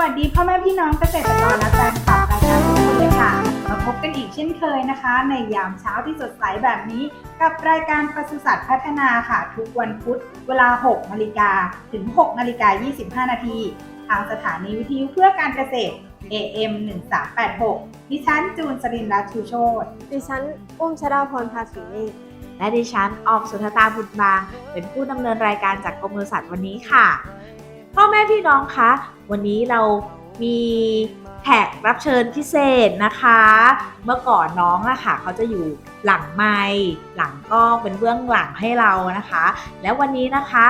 วัสดีพ่อแม่พี่น้องเกษตรกรและแฟนคลับรายการทุกคนเลยค่ะ มาพบกันอีกเช่นเคยนะคะ ในยามเช้าที่สดใสแบบนี้ กับรายการปศุสัตว์พัฒนาค่ะ ทุกวันพุธเวลา 6นาฬิกาถึง 6นาฬิกา25 นาทีทางสถานีวิทยุเพื่อการเกษตร AM 1386ดิฉันจูนสรินรัตชูโชตดิฉันอุ้มชดาพรภาษีเมฆและดิฉันออมสุธตาบุญบางเป็นผู้ดำเนินรายการจากกรมศุสัตว์วันนี้ค่ะ พ่อแม่พี่น้องคะ วันนี้เรามีแขกรับเชิญพิเศษนะคะ เมื่อก่อนน้องอะค่ะเขาจะอยู่หลังไมค์หลังกล้องเป็นเบื้องหลังให้เรานะคะ และวันนี้นะคะ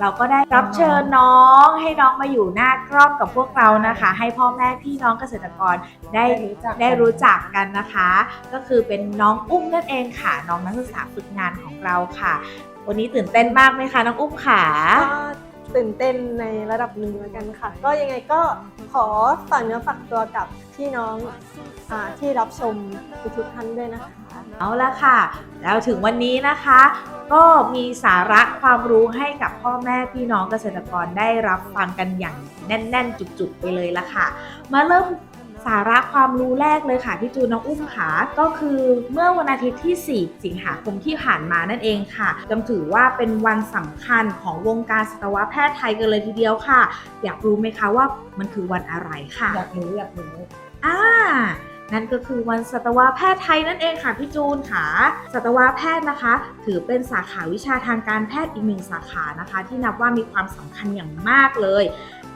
เราก็ได้รับเชิญน้องให้น้องมาอยู่หน้ากล้องกับพวกเรานะคะ ให้พ่อแม่พี่น้องเกษตรกรได้ได้รู้จักกันนะคะ ก็คือเป็นน้องอุ้มนั่นเองค่ะ น้องนักศึกษาฝึกงานของเราค่ะ วันนี้ตื่นเต้นมากไหมคะน้องอุ้มค่ะ ก็ ตื่นเต้นในระดับหนึ่งเหมือนกันค่ะ ก็ยังไงก็ขอฝากเนื้อฝากตัวกับพี่น้องอที่รับชมทุกๆท่านด้วยนะคะ เอาละค่ะ แล้วถึงวันนี้นะคะ ก็มีสาระความรู้ให้กับพ่อแม่พี่น้องเกษตรกรได้รับฟังกันอย่างแน่น ๆ จุกๆไปเลยละค่ะ มาเริ่ม สาระความรู้แรกเลยค่ะพี่จูนน้องอุ้มค่ะก็คือเมื่อวันอาทิตย์ที่ 4 สิงหาคมที่ผ่านมานั่นเองค่ะจำถือว่าเป็นวันสำคัญของวงการสัตวแพทย์ไทยกันเลยทีเดียวค่ะ อยากรู้ไหมคะว่ามันคือวันอะไรค่ะ อยากรู้อยากรู้อ่านั่นก็คือวันสัตวแพทย์ไทยนั่นเองค่ะพี่จูนค่ะ สัตวแพทย์นะคะ ถือเป็นสาขาวิชาทางการแพทย์อีกหนึ่งสาขานะคะ ที่นับว่ามีความสำคัญอย่างมากเลย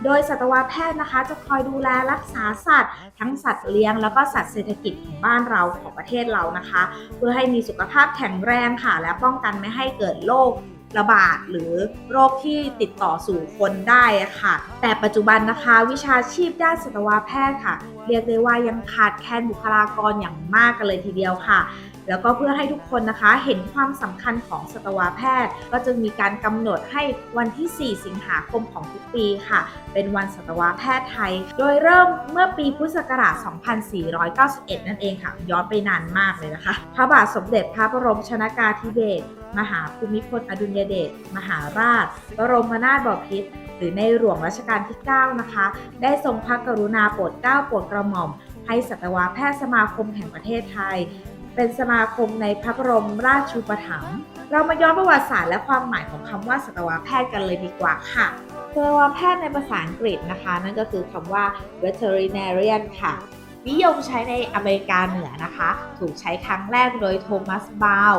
โดยสัตวแพทย์นะคะ จะคอยดูแลรักษาสัตว์ ทั้งสัตว์เลี้ยงแล้วก็สัตว์เศรษฐกิจของบ้านเราของประเทศเรานะคะ เพื่อให้มีสุขภาพแข็งแรงค่ะ และป้องกันไม่ให้เกิดโรคระบาดหรือโรคที่ติดต่อสู่คนได้อะค่ะ แต่ปัจจุบันนะคะวิชาชีพด้านสัตวแพทย์ค่ะ เรียกได้ว่ายังขาดแคลนบุคลากรอย่างมากกันเลยทีเดียวค่ะ แล้วก็เพื่อให้ทุกคนนะคะเห็นความสำคัญของสัตวแพทย์ ก็จึงมีการกำหนดให้วันที่ 4 สิงหาคมของทุกปีค่ะ เป็นวันสัตวแพทย์ไทย โดยเริ่มเมื่อปีพุทธศักราช 2491 นั่นเองค่ะ ย้อนไปนานมากเลยนะคะ พระบาทสมเด็จพระบรมชนากาธิเบศรมหาภูมิพลอดุลยเดชมหาราช บรมนาถบพิตรหรือในหลวงรัชกาลที่ 9 นะคะ ได้ทรงพระกรุณาโปรดเกล้าโปรดกระหม่อมให้สัตวแพทย์สมาคมแห่งประเทศไทย เป็นสมาคมในพระบรมราชูปถัมภ์เรามาย้อนประวัติศาสตร์และความหมายของคำว่าสัตวแพทย์กันเลยดีกว่าค่ะสัตวแพทย์ในภาษาอังกฤษนะคะ นั่นก็คือคำว่า veterinarian ค่ะ นิยมใช้ในอเมริกาเหนือนะคะ ถูกใช้ครั้งแรกโดยโทมัสบาว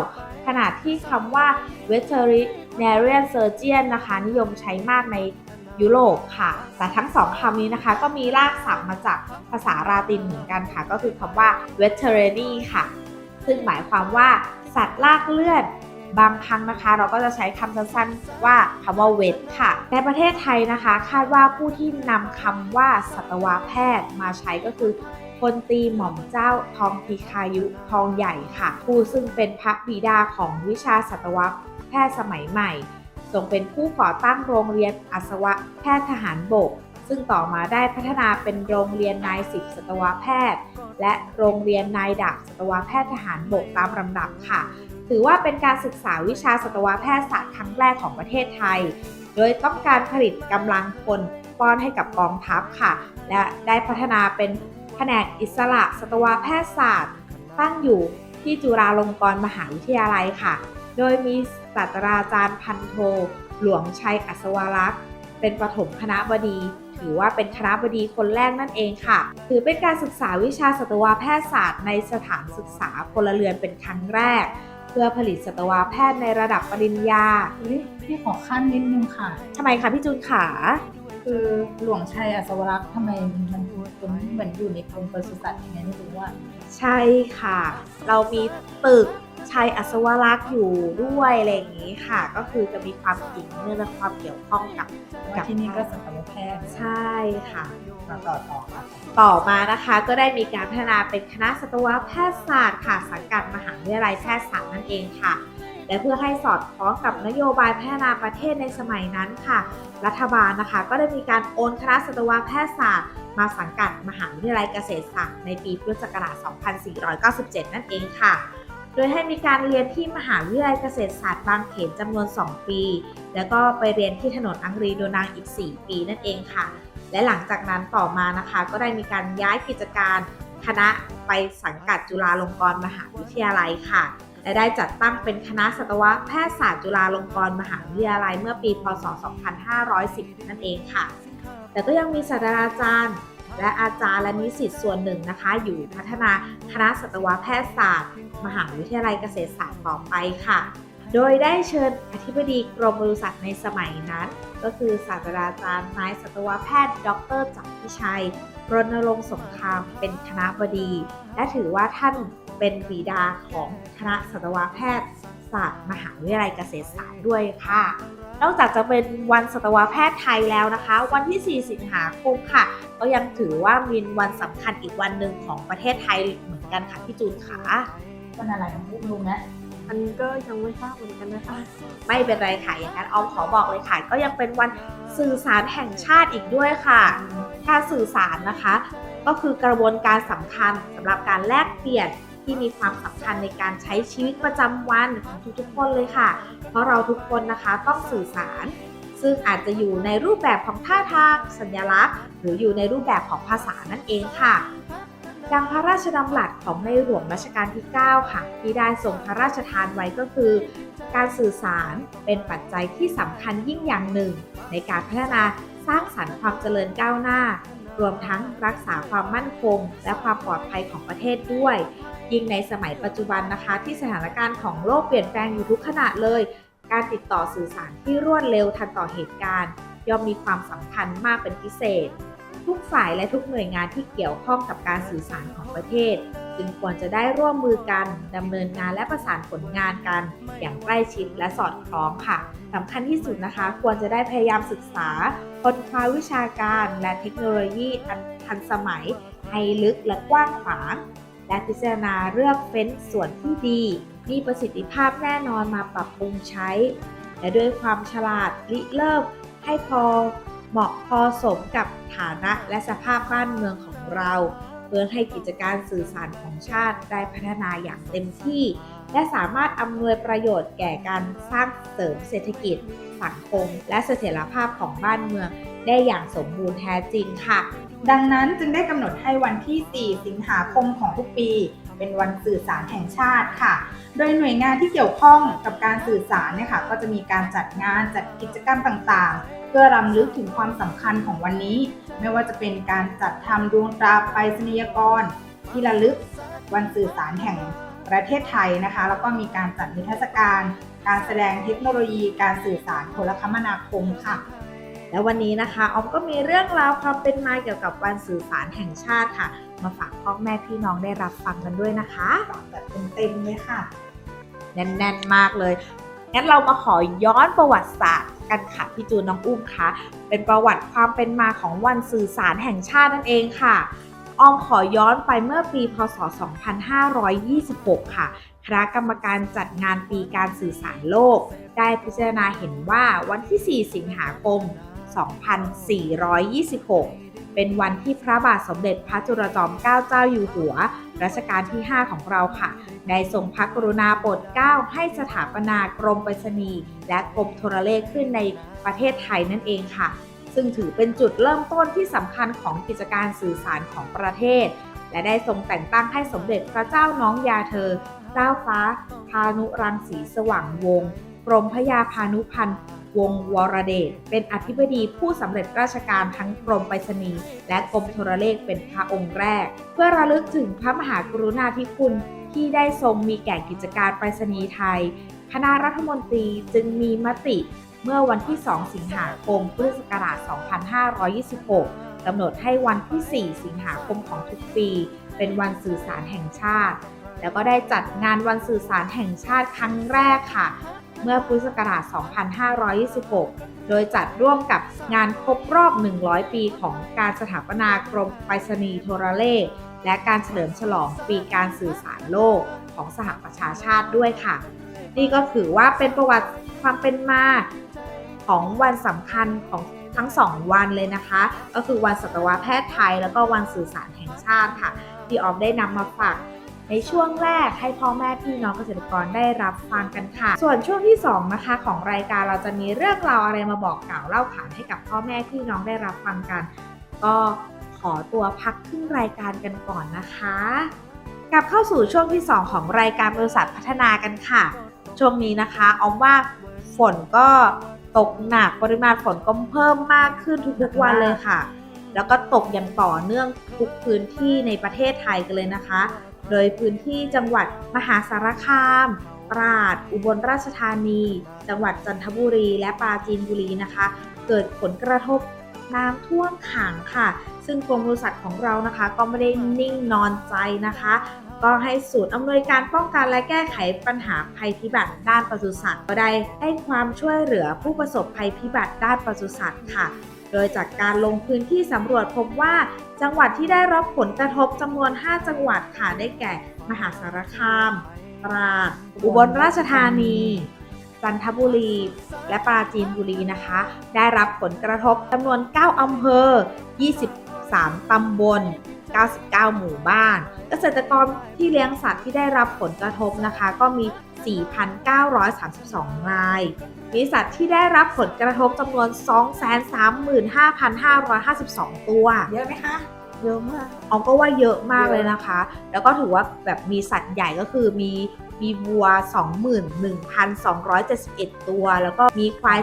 ขณะที่คำว่า veterinarian surgeon นะคะ นิยมใช้มากในยุโรปค่ะ แต่ทั้งสองคำนี้นะคะ ก็มีรากศัพท์มาจากภาษาลาตินเหมือนกันค่ะ ก็คือคำว่า veterinary ค่ะ ซึ่งหมายความว่าสัตว์ลากเลือดบางครั้งนะคะ เราก็จะใช้คำสั้นๆว่าคำว่าเวทค่ะ ในประเทศไทยนะคะ คาดว่าผู้ที่นำคำว่าสัตวแพทย์มาใช้ก็คือพลตีหม่อมเจ้าทองพีคายุทองใหญ่ค่ะ ผู้ซึ่งเป็นพระบิดาของวิชาสัตวแพทย์สมัยใหม่ทรงเป็นผู้ก่อตั้งโรงเรียนอัศวแพทย์ทหารบก ซึ่งต่อมาได้พัฒนาเป็นโรงเรียนนายสิบสัตวแพทย์ และโรงเรียนนายดาบสัตวแพทย์ทหารบกตามลำดับค่ะ ถือว่าเป็นการศึกษาวิชาสัตวแพทยศาสตร์ครั้งแรกของประเทศไทย โดยต้องการผลิตกำลังพลป้อนให้กับกองทัพค่ะ และได้พัฒนาเป็นแผนกอิสระสัตวแพทยศาสตร์ ตั้งอยู่ที่จุฬาลงกรณ์มหาวิทยาลัยค่ะ โดยมีศาสตราจารย์พันโท หลวงชัยอัศวรักษ์ เป็นประถมคณะบดี ถือว่าเป็นคณะบดีคนแรกนั่นเองค่ะ ถือเป็นการศึกษาวิชาสัตวแพทยศาสตร์ในสถานศึกษาพลเรือนเป็นครั้งแรก เพื่อผลิตสัตวแพทย์ในระดับปริญญาเฮ้ยพี่ขอขั้นนิดนึงค่ะทำไมคะพี่จูนขาคือหลวงชัยอัศวรักษ์ทำไมมันเป็นเหมือนอยู่ในกรมปศุสัตว์อย่างนี้ไม่รู้ว่า ใช่ค่ะ เรามีตึก ชัยอัศวรักษ์อยู่ด้วยอะไรอย่างนี้ค่ะ ก็คือจะมีความเกี่ยวเนื่องและความเกี่ยวข้องกับว่าที่นี่ก็สัตวแพทย์ใช่ค่ะต่อต่อต่อค่ะต่อมานะคะก็ได้มีการพัฒนาเป็นคณะสัตวแพทยศาสตร์ค่ะสังกัดมหาวิทยาลัยแพทยศาสตร์นั่นเองค่ะและเพื่อให้สอดคล้องกับนโยบายพัฒนาประเทศในสมัยนั้นค่ะ รัฐบาลนะคะ ก็ได้มีการโอนคณะสัตวแพทยศาสตร์ มาสังกัดมหาวิทยาลัยเกษตรศาสตร์ในปีพุทธศักราช 2497 นั่นเองค่ะ โดยให้มีการเรียนที่มหาวิทยาลัยเกษตรศาสตร์บางเขนจำนวน 2 ปี แล้วก็ไปเรียนที่ถนนอังรีดูนางอีก 4 ปีนั่นเองค่ะ และหลังจากนั้นต่อมานะคะ ก็ได้มีการย้ายกิจการคณะไปสังกัดจุฬาลงกรณ์มหาวิทยาลัยค่ะ และได้จัดตั้งเป็นคณะสัตวแพทยศาสตร์จุฬาลงกรณ์มหาวิทยาลัยเมื่อปี พศ 2510 นั่นเองค่ะ แต่ก็ยังมีศาสตราจารย์ และอาจารย์และนิสิตส่วนหนึ่งนะคะ อยู่พัฒนาคณะสัตวแพทยศาสตร์ มหาวิทยาลัยเกษตรศาสตร์ต่อไปค่ะ โดยได้เชิญอธิบดีกรมบริษัทในสมัยนั้น ก็คือศาสตราจารย์นายสัตวแพทย์ ดรจักรพิชัยรณรงค์สงครามเป็นคณะบดี และถือว่าท่านเป็นบิดาของคณะสัตวแพทยศาสตร์มหาวิทยาลัยเกษตรศาสตร์ด้วยค่ะ นอกจากจะเป็นวันสัตวแพทย์ไทยแล้วนะคะ วันที่ 4 สิงหาคมค่ะ ก็ยังถือว่ามีวันสำคัญอีกวันหนึ่งของประเทศไทยเหมือนกันค่ะพี่จูนขา วันอะไรของพวกลุงนะอันนี้ก็ยังไม่ทราบเหมือนกันนะคะ ไม่เป็นไรค่ะ อย่างนั้นออมขอบอกเลยค่ะ ก็ยังเป็นวันสื่อสารแห่งชาติอีกด้วยค่ะการสื่อสารนะคะ ก็คือกระบวนการสำคัญสำหรับการแลกเปลี่ยนที่มีความสำคัญในการใช้ชีวิตประจำวันของทุกๆคนเลยค่ะ เพราะเราทุกคนนะคะต้องสื่อสาร ซึ่งอาจจะอยู่ในรูปแบบของท่าทางสัญลักษณ์ หรืออยู่ในรูปแบบของภาษานั่นเองค่ะ ดังพระราชดำรัสของในหลวงรัชกาลที่ 9 ค่ะ ที่ได้ทรงพระราชทานไว้ก็คือ การสื่อสารเป็นปัจจัยที่สำคัญยิ่งอย่างหนึ่ง ในการพัฒนาสร้างสรรค์ความเจริญก้าวหน้า รวมทั้งรักษาความมั่นคง และความปลอดภัยของประเทศด้วย ยิ่งในสมัยปัจจุบันนะคะ ที่สถานการณ์ของโลกเปลี่ยนแปลงอยู่ทุกขณะเลย การติดต่อสื่อสารที่รวดเร็วทันต่อเหตุการณ์ ย่อมมีความสำคัญมากเป็นพิเศษ ทุกฝ่ายและทุกหน่วยงานที่เกี่ยวข้องกับการสื่อสารของประเทศ จึงควรจะได้ร่วมมือกันดำเนินงานและประสานผลงานกัน อย่างใกล้ชิดและสอดคล้องค่ะสำคัญที่สุดนะคะ ควรจะได้พยายามศึกษาค้นคว้าวิชาการและเทคโนโลยีอันทันสมัย ให้ลึกและกว้างขวางและพิจารณาเลือกเฟ้นส่วนที่ดี มีประสิทธิภาพแน่นอนมาปรับปรุงใช้ และด้วยความฉลาดริเริ่มให้พอ เหมาะพอสมกับฐานะและสภาพบ้านเมืองของเรา เพื่อให้กิจการสื่อสารของชาติได้พัฒนาอย่างเต็มที่ และสามารถอำนวยประโยชน์แก่การสร้างเสริมเศรษฐกิจ สังคม และเสถียรภาพของบ้านเมือง ได้อย่างสมบูรณ์แท้จริงค่ะ ดังนั้นจึงได้กำหนดให้วันที่ 4 สิงหาคมของทุกปีเป็นวันสื่อสารแห่งชาติค่ะ โดยหน่วยงานที่เกี่ยวข้องกับการสื่อสารเนี่ยค่ะก็จะมีการจัดงานจัดกิจกรรมต่างๆ พื่อรำลึกถึงความสำคัญของวันนี้ ไม่ว่าจะเป็นการจัดทำดวงตราไปรษณียกร ที่ระลึกวันสื่อสารแห่งประเทศไทยนะคะ แล้วก็มีการจัดนิทรรศการ การแสดงเทคโนโลยี การสื่อสารโทรคมนาคมค่ะ และวันนี้นะคะออมก็มีเรื่องราวความเป็นมาเกี่ยวกับวันสื่อสารแห่งชาติค่ะ มาฝากพ่อแม่พี่น้องได้รับฟังกันด้วยนะคะแบบเต็มๆเลยค่ะ แน่นๆมากเลย งั้นเรามาขอย้อนประวัติศาสตร์กันค่ะพี่จูนน้องอุ้มคะเป็นประวัติความเป็นมาของวันสื่อสารแห่งชาตินั่นเองค่ะออมขอย้อนไปเมื่อปี พศ 2526 ค่ะ คณะกรรมการจัดงานปีการสื่อสารโลก ได้พิจารณาเห็นว่าวันที่ 4 สิงหาคม 2426 เป็นวันที่พระบาทสมเด็จพระจุลจอมเกล้าเจ้าอยู่หัว รัชกาลที่ 5 ของเราค่ะ ได้ทรงพระกรุณาโปรดเกล้าให้สถาปนากรมไปรษณีย์และกรมโทรเลขขึ้นในประเทศไทยนั่นเองค่ะ ซึ่งถือเป็นจุดเริ่มต้นที่สำคัญของกิจการสื่อสารของประเทศ และได้ทรงแต่งตั้งให้สมเด็จพระเจ้าน้องยาเธอ เจ้าฟ้าพานุรังสีสว่างวงศ์กรมพระยาพานุพันธ์ วงวรเดชเป็นอธิบดีผู้สำเร็จราชการทั้งกรมไปรษณีย์และกรมโทรเลขเป็นพระองค์แรก เพื่อระลึกถึงพระมหากรุณาธิคุณที่ได้ทรงมีแก่กิจการไปรษณีย์ไทย คณะรัฐมนตรีจึงมีมติเมื่อวันที่ 2 สิงหาคม พุทธศักราช 2526 กำหนดให้วันที่ 4 สิงหาคมของทุกปี เป็นวันสื่อสารแห่งชาติ แล้วก็ได้จัดงานวันสื่อสารแห่งชาติครั้งแรกค่ะ เมื่อพุทธศักราช 2526 โดยจัดร่วมกับงานครบรอบ 100 ปีของการสถาปนากรมไปรษณีย์โทรเลข และการเฉลิมฉลองปีการสื่อสารโลกของสหประชาชาติด้วยค่ะ นี่ก็ถือว่าเป็นประวัติความเป็นมาของวันสำคัญของทั้งสองวันเลยนะคะ ก็คือวันสัตวแพทย์ไทย แล้วก็วันสื่อสารแห่งชาติค่ะ ที่ออมได้นำมาฝาก ในช่วงแรกให้พ่อแม่พี่น้องเกษตรกรได้รับฟังกันค่ะ ส่วนช่วงที่สองนะคะ ของรายการเราจะมีเรื่องราวอะไรมาบอกกล่าวเล่าขานให้กับพ่อแม่พี่น้องได้รับฟังกัน ก็ขอตัวพักครึ่งรายการกันก่อนนะคะกลับเข้าสู่ช่วงที่ 2 ของรายการบริษัทพัฒนากันค่ะ ช่วงนี้นะคะออมว่าฝนก็ตกหนักปริมาณฝนก็เพิ่มมากขึ้นทุกๆวันเลยค่ะ แล้วก็ตกอย่างต่อเนื่องทุกพื้นที่ในประเทศไทยกันเลยนะคะ โดยพื้นที่จังหวัดมหาสารคามตราด อุบลราชธานี จังหวัดจันทบุรี และปราจีนบุรีนะคะ เกิดผลกระทบน้ำท่วมขังค่ะ ซึ่งกรมบริษัทของเรานะคะ ก็ไม่ได้นิ่งนอนใจนะคะ ก็ให้ศูนย์อำนวยการป้องกันและแก้ไขปัญหาภัยพิบัติด้านปศุสัตว์ก็ได้ให้ความช่วยเหลือผู้ประสบภัยพิบัติด้านปศุสัตว์ค่ะ โดยจากการลงพื้นที่สำรวจพบว่าจังหวัดที่ได้รับผลกระทบจำนวน 5 จังหวัดค่ะได้แก่ มหาสารคาม ตราด อุบลราชธานี จันทบุรี และปราจีนบุรีนะคะ ได้รับผลกระทบจำนวน 9 อำเภอ 23 ตำบล99 หมู่บ้าน เกษตรกรที่เลี้ยงสัตว์ที่ได้รับผลกระทบนะคะ ก็มี 4,932 ราย มีสัตว์ที่ได้รับผลกระทบจำนวน 235,552 ตัว เยอะไหมคะ เยอะมากเอาก็ว่าเยอะมากเลยนะคะ แล้วก็ถือว่าแบบมีสัตว์ใหญ่ก็คือมีมีวัว 21,271 ตัว แล้วก็มีควาย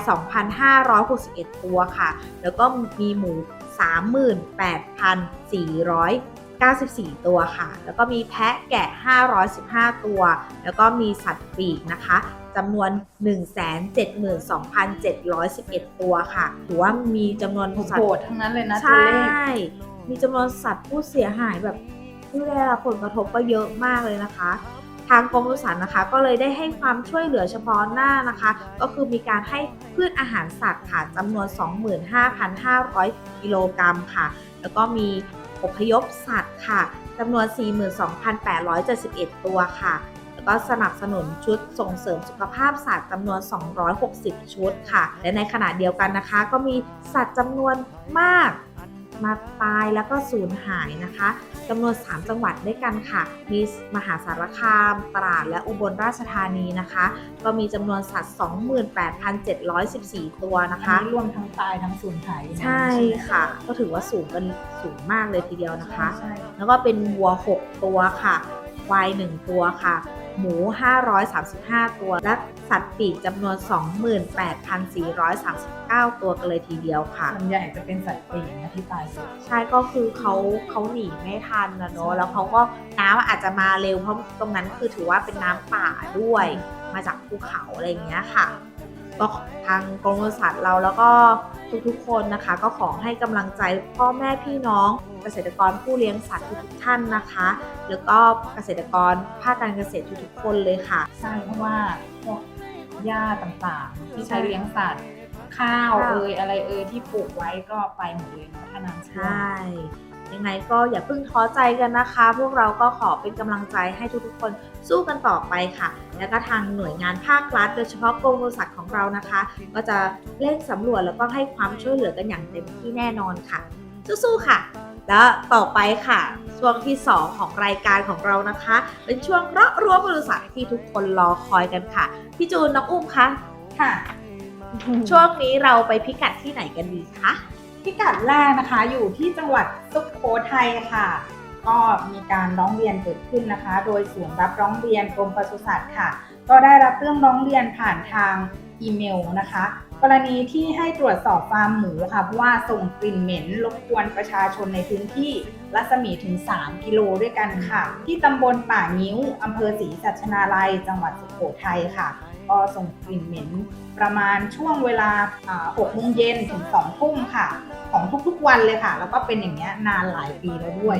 2,561 ตัวค่ะ แล้วก็มีหมู 38,494 ตัวค่ะ แล้วก็มีแพะแกะ 515 ตัว แล้วก็มีสัตว์ปีกนะคะ จำนวน 172,711 ตัวค่ะถือว่ามีจำนวนสัตโหว์ดทั้งนั้นเลยนะใชตัวเลข่มีจำนวนสัตว์ผู้เสียหายแบบที่ได้รับผลกระทบก็เยอะมากเลยนะคะ ทางกรมปศุสัตว์นะคะ ก็เลยได้ให้ความช่วยเหลือเฉพาะหน้านะคะ ก็คือมีการให้พืชอาหารสัตว์ค่ะจำนวน 25,500 กิโลกรัมค่ะ แล้วก็มีอพยพสัตว์ค่ะจำนวน 42,871 ตัวค่ะ แล้วก็สนับสนุนชุดส่งเสริมสุขภาพสัตว์จำนวน 260 ชุดค่ะ และในขณะเดียวกันนะคะ ก็มีสัตว์จำนวนมากมาตายแล้วก็สูญหายนะคะจำนวน 3 จังหวัดด้วยกันค่ะ มีมหาสารคาม ตราด และอุบลราชธานีนะคะ ก็มีจำนวนสัตว์ 28,714 ตัวนะอันคะนี้รวมทั้งตายทั้งสูญหายอยู่นใช่ค่ะ ก็ถือว่าสูงกันสูงมากเลยทีเดียวนะคะใช่แล้วก็เป็นวัว 6 ตัวค่ะ ควาย 1 ตัวค่ะ หมู 535 ตัว และสัตว์ปีกจำนวน 28,439 ตัวกันเลยทีเดียวค่ะ ส่วนใหญ่จะเป็นสัตว์ปีกนะที่ตายสุดใช่ก็คือเขาเขาหนีไม่ทันนะเนอะแล้วเขาก็น้ำอาจจะมาเร็วเพราะตรงนั้นคือถือว่าเป็นน้ำป่าด้วย มาจากภูเขาอะไรอย่างเงี้ยค่ะ ก็ทางกรมปศุสัตว์เราแล้วก็ทุกๆ คนนะคะ ก็ขอให้กำลังใจพ่อแม่พี่น้องเกษตรกรผู้เลี้ยงสัตว์ทุกๆท่านนะคะ แล้วก็เกษตรกรภาคการเกษตรทุกๆคนเลยค่ะ ใช่เพราะว่าพวกหญ้าต่างๆ ที่ใช้ใช่เลี้ยงสัตว์ ข้าวข้าวเอยอะไรเอยที่ปลูกไว้ก็ไปหมดเลยเนาะถ้าน้ำท่วมใช่ ยังไงก็อย่าเพิ่งท้อใจกันนะคะ พวกเราก็ขอเป็นกำลังใจให้ทุกๆคนสู้กันต่อไปค่ะ แล้วก็ทางหน่วยงานภาครัฐ โดยเฉพาะกรมบริษัทของเรานะคะ ก็จะเร่งสำรวจแล้วก็ให้ความช่วยเหลือกันอย่างเต็มที่แน่นอนค่ะ สู้ๆค่ะ แล้วต่อไปค่ะ ช่วงที่ 2 ของรายการของเรานะคะ เป็นช่วงเราะรั้วบริษัทที่ทุกคนรอคอยกันค่ะพี่จูนน้องอุ้มคะค่ะ ช่วงนี้เราไปพิกัดที่ไหนกันดีคะ พิกัดแรกนะคะ อยู่ที่จังหวัดสุโขทัยค่ะ ก็มีการร้องเรียนเกิดขึ้นนะคะ โดยศูนย์รับร้องเรียนกรมปศุสัตว์ค่ะ ก็ได้รับเรื่องร้องเรียนผ่านทางอีเมลนะคะ กรณีที่ให้ตรวจสอบฟาร์มหมูค่ะเพราะว่าส่งกลิ่นเหม็นรบกวนประชาชนในพื้นที่รัศมีถึง 3 กิโลด้วยกันค่ะ ที่ตำบลป่างิ้วอำเภอศรีสัชนาลัย จังหวัดสุโขทัยค่ะก็ส่งกลิ่นเหม็นประมาณช่วงเวลา6โมงเย็นถึง2ทุ่มค่ะ ของทุกๆวันเลยค่ะ แล้วก็เป็นอย่างเงี้ยนานหลายปีแล้วด้วย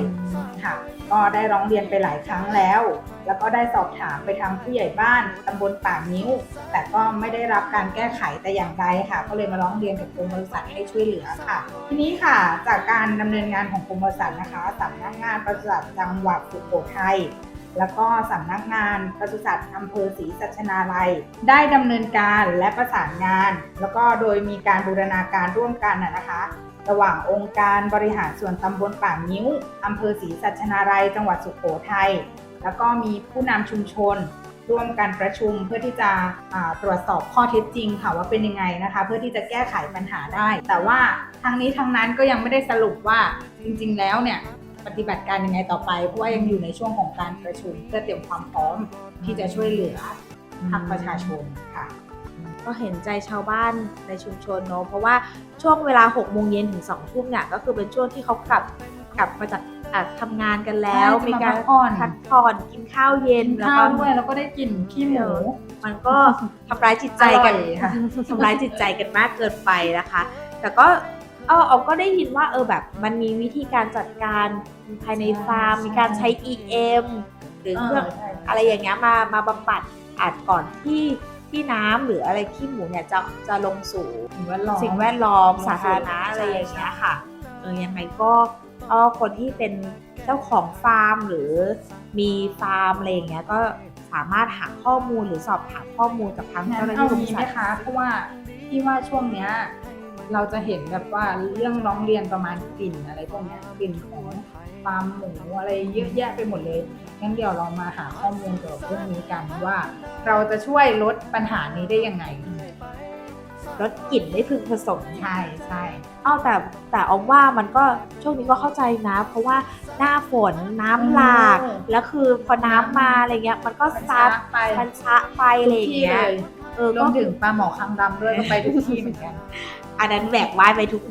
ค่ะ ก็ได้ร้องเรียนไปหลายครั้งแล้ว แล้วก็ได้สอบถามไปทางผู้ใหญ่บ้านตำบลป่านิ้ว แต่ก็ไม่ได้รับการแก้ไขแต่อย่างใดค่ะ ก็เลยมาร้องเรียนกับกรมบริษัทให้ช่วยเหลือค่ะ ทีนี้ค่ะจากการดำเนินงานของกรมบริษัทนะคะสำนักงานปศุสัตว์จังหวัดสุโขทัยแล้วก็สำนักงานปศุสัตว์อำเภอศรีสัชนาลัย ได้ดำเนินการและประสานงาน แล้วก็โดยมีการบูรณาการร่วมกันนะคะ ระหว่างองค์การบริหารส่วนตำบลป่างิ้วอำเภอศรีสัชนาลัยจังหวัดสุโขทัยแล้วก็มีผู้นำชุมชน ร่วมกันประชุมเพื่อที่จะตรวจสอบข้อเท็จจริงค่ะว่าเป็นยังไงนะคะ เพื่อที่จะแก้ไขปัญหาได้ แต่ว่าทางนี้ทางนั้นก็ยังไม่ได้สรุปว่าจริง ๆ แล้วเนี่ยปฏิบัติการยังไงต่อไปเพราะว่ายังอยู่ในช่วงของการประชุม เพื่อเตรียมความพร้อมที่จะช่วยเหลือภาคประชาชนค่ะ ก็เห็นใจชาวบ้านในชุมชนเนอะเพราะว่าช่วงเวลา6โมงเย็นถึง2ทุ่มเนี่ยก็คือเป็นช่วงที่เขากลับกลับมาจากอะทำงานกันแล้วใช่มีการจะมาพักผ่อนพักผ่อนกินข้าวเย็นกินแล้วข้าก็วด้วยแล้วก็ได้กลิ่นขี้หมูมันก็ทำร้ายจิตใจกันอร่อยค่ะทำร้ายจิตใจกันมากเกินไปนะคะ แต่ก็เออเอาก็ได้ยินว่าเออแบบมันมีวิธีการจัดการภายในฟาร์มใช่มีการใช้ EM หรือเครื่องใช่อะไรอย่างเงี้ยมามาบำบัดอาจก่อนที่ ที่น้ำหรืออะไรขี้หมูเนี่ยจะจะลงสู่สิ่งแวดล้อมสิ่งแวดล้อมลงสู่สาธารณะใช่อะไรอย่างเงี้ยค่ะเออยังไงก็เออคนที่เป็นเจ้าของฟาร์มหรือมีฟาร์มอะไรอย่างเงี้ยก็สามารถหาข้อมูลหรือสอบถามข้อมูลกับทางงั้เจ้านหน้าเอาที่กรมงี้สัไหมตว์คะเพราะว่าที่ว่าช่วงเนี้ยเราจะเห็นแบบว่าเรื่องร้องเรียนประมาณกลิ่นอะไรพวกเนี้ยกลิ่นของ ฟาร์มหมูอะไรเยอะแยะไปหมดเลยงั้นเดี๋ยวเรามาหาข้อมูลเกี่ยวกับเรื่องนี้กันว่า เราจะช่วยลดปัญหานี้ได้ยังไงลดกลิ่นได้พึงผสมใช่ใช่อ้าวแต่แต่ออมว่ามันก็ช่วงนี้ก็เข้าใจนะ เพราะว่าหน้าฝนน้ำหลากเออแล้วคือพอน้ำมาอะไรเงี้ย มันก็มันซัซัดดไปมันชะไปอะไรอย่างที่เงี้เลยยเออรก็วมถึงปลาหมอคางดำด้วยก็ไปทุกที่เหมือนกัน อันนั้นแหวกว่ายไปทุก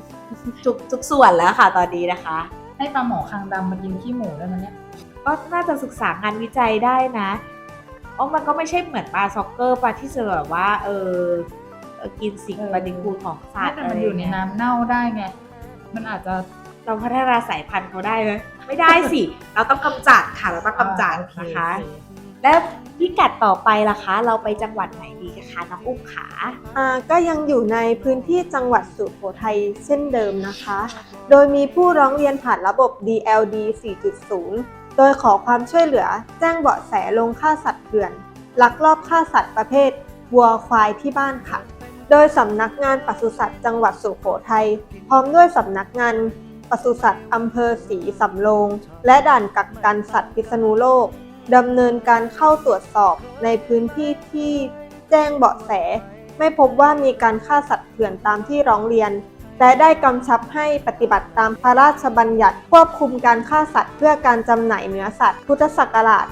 ทุกทุกส่วนแล้วค่ะตอนนี้นะคะ ให้ปลาหมอคางดำมากินขี้หมูได้ไหมเนี่ย ก็น่าจะศึกษางานวิจัยได้นะเพราะมันก็ไม่ใช่เหมือนปลาซ็อกเกอร์ปลาที่จะแบบว่า เออเออกินสิ่งเออปฏิกูลของสัตว์แต่อะมันไรอยู่ในเงี้ยน้ำเน่าได้ไง มันอาจจะเราพัฒนาสายพันธุ์เขาได้ไหมไม่ได้สิ เราต้องกำจัดค่ะ เราต้องกำจัดอ่าโอเคนะคะโอเคแล้ว พิกัดต่อไปล่ะคะ เราไปจังหวัดไหนดีคะน้องอุ้มขาอ่าก็ยังอยู่ในพื้นที่จังหวัดสุโขทัยเช่นเดิมนะคะ โดยมีผู้ร้องเรียนผ่านระบบ DLD 4.0 โดยขอความช่วยเหลือแจ้งเบาะแสลงฆ่าสัตว์เถื่อนลักลอบฆ่าสัตว์ประเภทวัวควายที่บ้านค่ะ โดยสำนักงานปศุสัตว์จังหวัดสุโขทัยพร้อมด้วยสำนักงานปศุสัตว์อำเภอศรีสำโรง และด่านกักกันสัตว์พิษณุโลก ดำเนินการเข้าตรวจสอบในพื้นที่ที่แจ้งเบาะแส ไม่พบว่ามีการฆ่าสัตว์เถื่อนตามที่ร้องเรียน และได้กำชับให้ปฏิบัติตามพระราชบัญญัติควบคุมการฆ่าสัตว์เพื่อการจำหน่ายเนื้อสัตว์ พุทธศักราช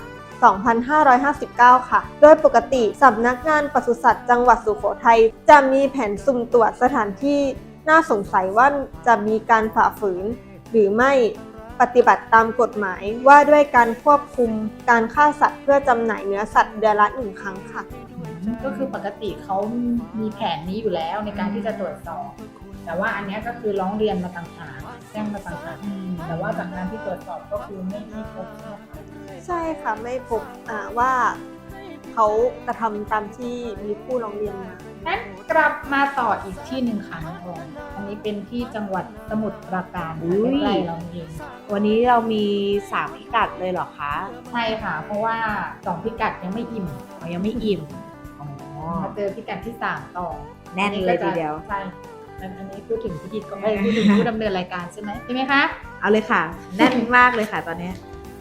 2559 ค่ะ โดยปกติสำนักงานปศุสัตว์จังหวัดสุโขทัยจะมีแผนสุ่มตรวจสถานที่น่าสงสัยว่าจะมีการฝ่าฝืน หรือไม่ ปฏิบัติตามกฎหมายว่าด้วยการควบคุมการฆ่าสัตว์เพื่อจำหน่ายเนื้อสัตว์เดือนละหนึ่งครั้งค่ะ ก็คือปกติเขามีแผนนี้อยู่แล้วในการที่จะตรวจสอบ แต่ว่าอันเนี้ยก็คือร้องเรียนมาต่างหากแจ้งมาต่างหากแต่ว่าจากการที่ตรวจสอบก็คือไม่ไม่พบใช่ไหมคะ ใช่ค่ะไม่พบอ่าว่า เขากระทำตามที่มีผู้ร้องเรียนมางั้นกลับมาต่ออีกที่หนึ่งค่ะน้องออมอันนี้เป็นที่จังหวัดสมุทรปราการอุ้ยใกล้ๆเราเองวันนี้เรามีสามพิกัดเลยเหรอคะใช่ค่ะ เพราะว่าสองพิกัดยังไม่อิ่มอ๋อยังไม่อิ่มอ๋อมาเจอพิกัดที่สามต่อแน่นเลยทีเดียว ใช่อันอันนี้พูดถึงพิธีกรเอ้ยพูดถึงผู้ดำเนินรายการใช่ไหมใช่ไหมคะ เอาเลยค่ะ แน่นมากเลยค่ะตอนเนี้ย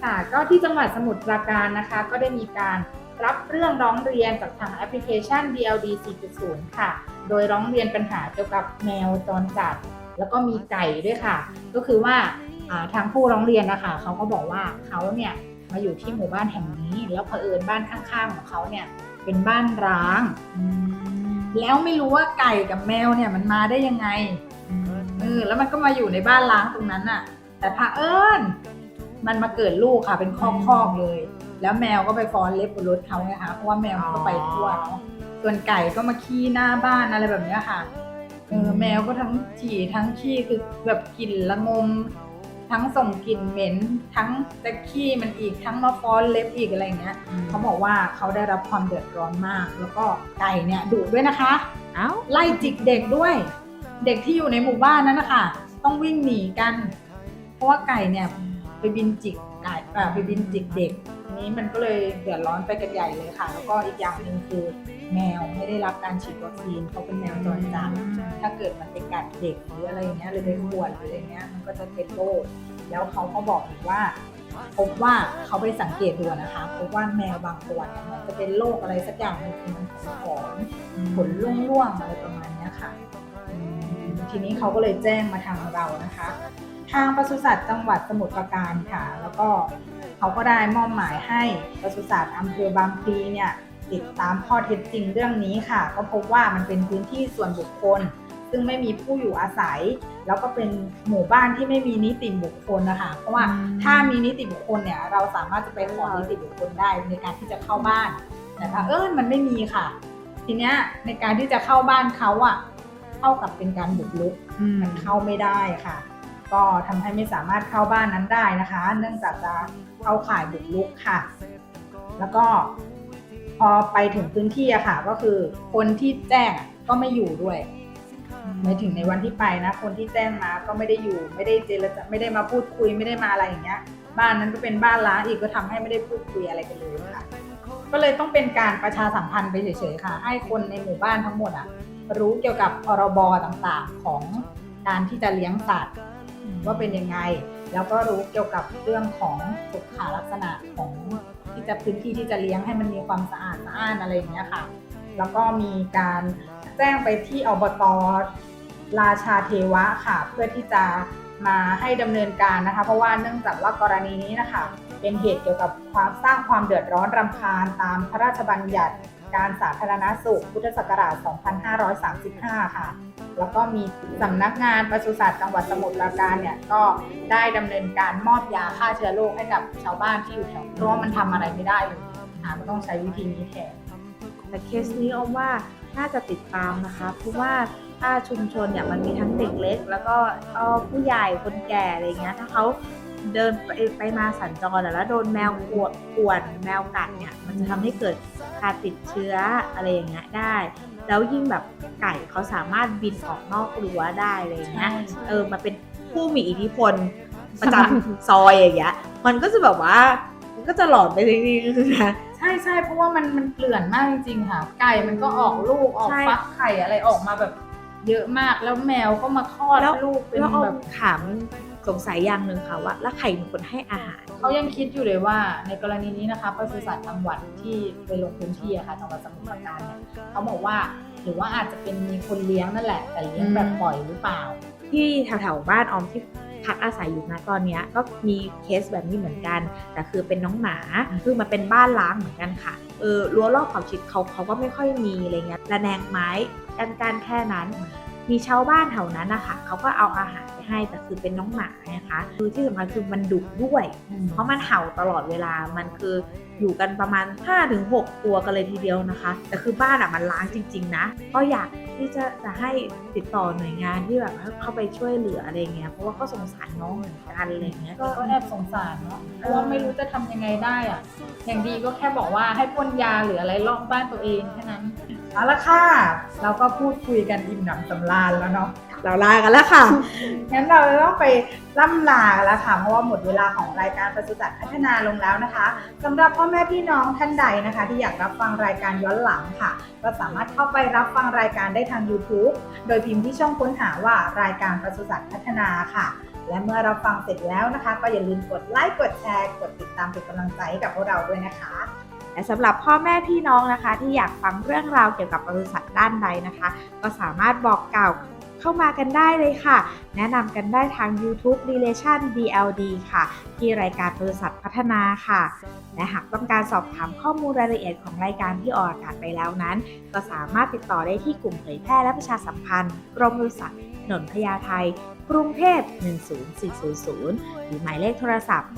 ค่ะก็ที่จังหวัดสมุทรปราการนะคะ ก็ได้มีการ รับเรื่องร้องเรียนจากทางแอปพลิเคชัน DLD 4.0 ค่ะ โดยร้องเรียนปัญหาเกี่ยวกับแมวจรจัด แล้วก็มีไก่ด้วยค่ะ ก็คือว่าทางผู้ร้องเรียนนะคะเขาก็บอกว่าเขาเนี่ยมาอยู่ที่หมู่บ้านแห่งนี้ แล้วเผอิญบ้านข้างๆของเขาเนี่ยเป็นบ้านร้าง แล้วไม่รู้ว่าไก่กับแมวเนี่ยมันมาได้ยังไงเออแล้วมันก็มาอยู่ในบ้านล้างตรงนั้นน่ะ แต่พะเอิญมันมาเกิดลูกค่ะ เป็นคอกคอกๆเลย แล้วแมวก็ไปฟ้อนเล็บบนรถเขาไงคะเพราะว่าแมวมันก็ไปทั่วเนาะส่วนไก่ก็มาขี้หน้าบ้านอะไรแบบเนี้ยค่ะเออแมวก็ทั้งฉี่ทั้งขี้คือแบบกลิ่นละงม ทั้งส่งกลิ่นเหม็น ทั้งจะขี้มันอีกทั้งมาฟ้อนเล็บอีกอะไรอย่างเงี้ยเขาบอกว่าเขาได้รับความเดือดร้อนมาก แล้วก็ไก่เนี่ยดุด้วยนะคะเอ้าไล่จิกเด็กด้วย เด็กที่อยู่ในหมู่บ้านนั้นนะคะต้องวิ่งหนีกัน เพราะว่าไก่เนี่ยไปบินจิกไก่อ่าไปบินจิกเด็กที นี้มันก็เลยเดือดร้อนไปกันใหญ่เลยค่ะ แล้วก็อีกอย่างหนึ่งคือแมวไม่ได้รับการฉีดวัคซีนเขาเป็นแมวจรจัดถ้าเกิดมันไปกัดเด็กหรืออะไรอย่างเงี้ยหรือไปขวนหรืออะไรเงี้ยมันก็จะเป็นโรคแล้วเขาก็บอกอีกว่าพบว่าเขาไปสังเกตดูนะคะพบว่าแมวบางตัวเนี่ยมันจะเป็นโรคอะไรสักอย่างหนึงคือมันผอมๆขนร่วงๆอะไรประมาณเนี้ยค่ะทีนี้เขาก็เลยแจ้งมาทางเรานะคะ ทางปศุสัตว์จังหวัดสมุทรปราการค่ะ แล้วก็ เขาก็ได้มอบหมายให้ปศุสัตว์อำเภอบางพลีเนี่ยติดตามข้อเท็จจริงเรื่องนี้ค่ะ ก็พบว่ามันเป็นพื้นที่ส่วนบุคคล ซึ่งไม่มีผู้อยู่อาศัย แล้วก็เป็นหมู่บ้านที่ไม่มีนิติบุคคลนะคะ เพราะว่าอืมถ้ามีนิติบุคคลเนี่ยเราสามารถจะไปขอนิติบุคคลได้ในการที่จะเข้าบ้านแต่ถ้าเออมันไม่มีค่ะ ทีเนี้ยในการที่จะเข้าบ้านเขาอะเท่ากับเป็นการบุกรุกมันเข้าไม่ได้ค่ะ ก็ทำให้ไม่สามารถเข้าบ้านนั้นได้นะคะ เนื่องจากจะเข้าข่ายบุกรุกค่ะ แล้วก็พอไปถึงพื้นที่อะค่ะ ก็คือคนที่แจ้งก็ไม่อยู่ด้วยหมายถึงในวันที่ไปนะ คนที่แจ้งมาก็ไม่ได้อยู่ไม่ได้เจรจาไม่ได้มาพูดคุยไม่ได้มาอะไรอย่างเงี้ย บ้านนั้นก็เป็นบ้านล้างอีกก็ทำให้ไม่ได้พูดคุยอะไรกันเลยค่ะ ก็เลยต้องเป็นการประชาสัมพันธ์ไปเฉยๆค่ะ ให้คนในหมู่บ้านทั้งหมดอะรู้เกี่ยวกับพรบต่างๆของการที่จะเลี้ยงสัตว์ ว่าเป็นยังไง แล้วก็รู้เกี่ยวกับเรื่องของสุขาลักษณะของที่จะพื้นที่ที่จะเลี้ยงให้มันมีความสะอาดสะอ้านอะไรอย่างเงี้ยค่ะ แล้วก็มีการแจ้งไปที่อบตราชาเทวะค่ะ เพื่อที่จะมาให้ดำเนินการนะคะ เพราะว่าเนื่องจากว่ากรณีนี้นะคะ เป็นเหตุเกี่ยวกับความสร้างความเดือดร้อนรำคาญตามพระราชบัญญัติ การสาธารณสุข พุทธศักราช 2535 ค่ะ แล้วก็มีสำนักงานปศุสัตว์จังหวัดสมุทรปราการเนี่ยก็ได้ดำเนินการมอบยาฆ่าเชื้อโรคให้กับชาวบ้านที่อยู่แถวเพราะว่ามันทำอะไรไม่ได้เลยอ่าก็ต้องใช้วิธีนี้แทนแต่เคสนี้ออมว่าน่าจะติดตามนะคะเพราะว่าถ้าชุมชนเนี่ยมันมีทั้งเด็กเล็ก แล้วก็ผู้ใหญ่คนแก่อะไรเงี้ยถ้าเขาเดินไปไปมาสัญจรแล้วโดนแมวขวดข่วนแมวกัดเนี่ยมันจะทำให้เกิด การติดเชื้ออะไรอย่างเงี้ยได้ แล้วยิ่งแบบไก่เขาสามารถบินออกนอกรั้วได้อะไรอย่างเงี้ยเออมาเป็นผู้มีอิทธิพลประจำซอยอย่างเงี้ยมันก็จะแบบว่ามันก็จะหลอนไปจริงๆนะใช่ใช่เพราะว่ามันมันเกลื่อนมากจริงๆค่ะ ไก่มันก็ออกลูกออกใช่ฟักไข่อะไรออกมาแบบเยอะมากแล้วแมวก็มาคลอดแล้วลูกเป็นแล้วเอาแบบถาม สงสัยอย่างหนึ่งค่ะว่าแล้วใครเป็นคนให้อาหาร เขายังคิดอยู่เลยว่าในกรณีนี้นะคะปศุสัตว์จังหวัดที่ไปลงพื้นที่อะค่ะจังหวัดสมุทรปราการเนี่ยเขาบอกว่าหรือว่าอาจจะเป็นมีคนเลี้ยงนั่นแหละ แต่เลี้ยงแบบปล่อยหรือเปล่า ที่แถวๆบ้านออมที่พักอาศัยอยู่นะตอนเนี้ยก็มีเคสแบบนี้เหมือนกัน แต่คือเป็นน้องหมาคือมันเป็นบ้านล้างเหมือนกันค่ะเออรั้วรอบขอบชิดเขาเขาก็ไม่ค่อยมีอะไรเงี้ยระแนงไม้กันการแค่นั้น มีชาวบ้านแถวนั้นนะคะเขาก็เอาอาหารไปให้แต่คือเป็นน้องหมานะคะคือที่สำคัญคือมันดุด้วย เพราะมันเห่าตลอดเวลามันคืออยู่กันประมาณ 5-6 ตัวกันเลยทีเดียวนะคะ แต่คือบ้านอะมันล้างจริง ๆ นะ ก็อยากที่จะจะให้ติดต่อหน่วยงานที่แบบให้เข้าไปช่วยเหลืออะไรเงี้ยเพราะว่าก็สงสารน้องเหมือนกันอะไรเงี้ยก็แอบสงสารเนาะเพราะว่าไม่รู้จะทำยังไงได้อะอย่างดีก็แค่บอกว่าให้พ่นยาหรืออะไรรอบบ้านตัวเองแค่นั้น เอาละค่ะ เราก็พูดคุยกันอิ่มหนำสำราญแล้วเนาะเราลากันแล้วค่ะ งั้นเราต้องไปล่ำลากันแล้วค่ะ เพราะว่าหมดเวลาของรายการปศุสัตว์พัฒนาลงแล้วนะคะสำหรับพ่อแม่พี่น้องท่านใดนะคะ ที่อยากรับฟังรายการย้อนหลังค่ะ ก็สามารถเข้าไปรับฟังรายการได้ทาง YouTube โดยพิมพ์ที่ช่องค้นหาว่ารายการปศุสัตว์พัฒนาค่ะ และเมื่อเราฟังเสร็จแล้วนะคะ ก็อย่าลืมกดไลค์กดแชร์กดติดตามเป็นกำลังใจให้กับพวกเราด้วยนะคะ และสำหรับพ่อแม่พี่น้องนะคะ ที่อยากฟังเรื่องราวเกี่ยวกับปศุสัตว์ด้านใดนะคะ ก็สามารถบอกกล่าวเข้ามากันได้เลยค่ะ แนะนำกันได้ทาง YouTube Relation DLD ค่ะ ที่รายการบริษัทพัฒนาค่ะ และหากต้องการสอบถามข้อมูลรายละเอียดของรายการที่ออกอากาศไปแล้วนั้น ก็สามารถติดต่อได้ที่กลุ่มเผยแพร่และประชาสัมพันธ์ กรมบริษัทถนนพญาไท กรุงเทพ 10400 หรือหมายเลขโทรศัพท์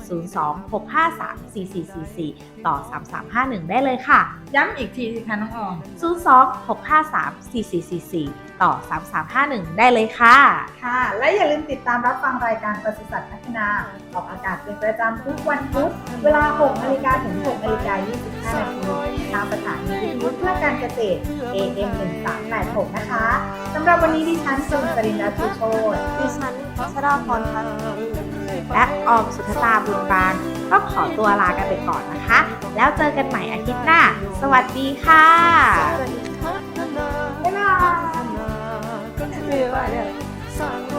026534444 ต่อ 3351 ได้เลยค่ะ ย้ำอีกทีสิคะน้องออม 026534444 ต่อ 3351 ได้เลยค่ะ ค่ะ และอย่าลืมติดตามรับฟังรายการปศุสัตว์พัฒนา ออกอากาศเป็นประจำทุกวันพุธเวลา 6นาฬิกาถึง6นาฬิกา25นาทีทางสถานีวิทยุเพื่อการเกษตร AM 1386 นะคะสำหรับวันนี้ดิฉันสุนสรินทร์ชูโชตดิฉันชราพรพัฒน์และออมสุทธตาบุญบานก็ขอตัวลากันไปก่อนนะคะ แล้วเจอกันใหม่อาทิตย์หน้า สวัสดีค่ะสวัสดีค่ะบ๊ายบาย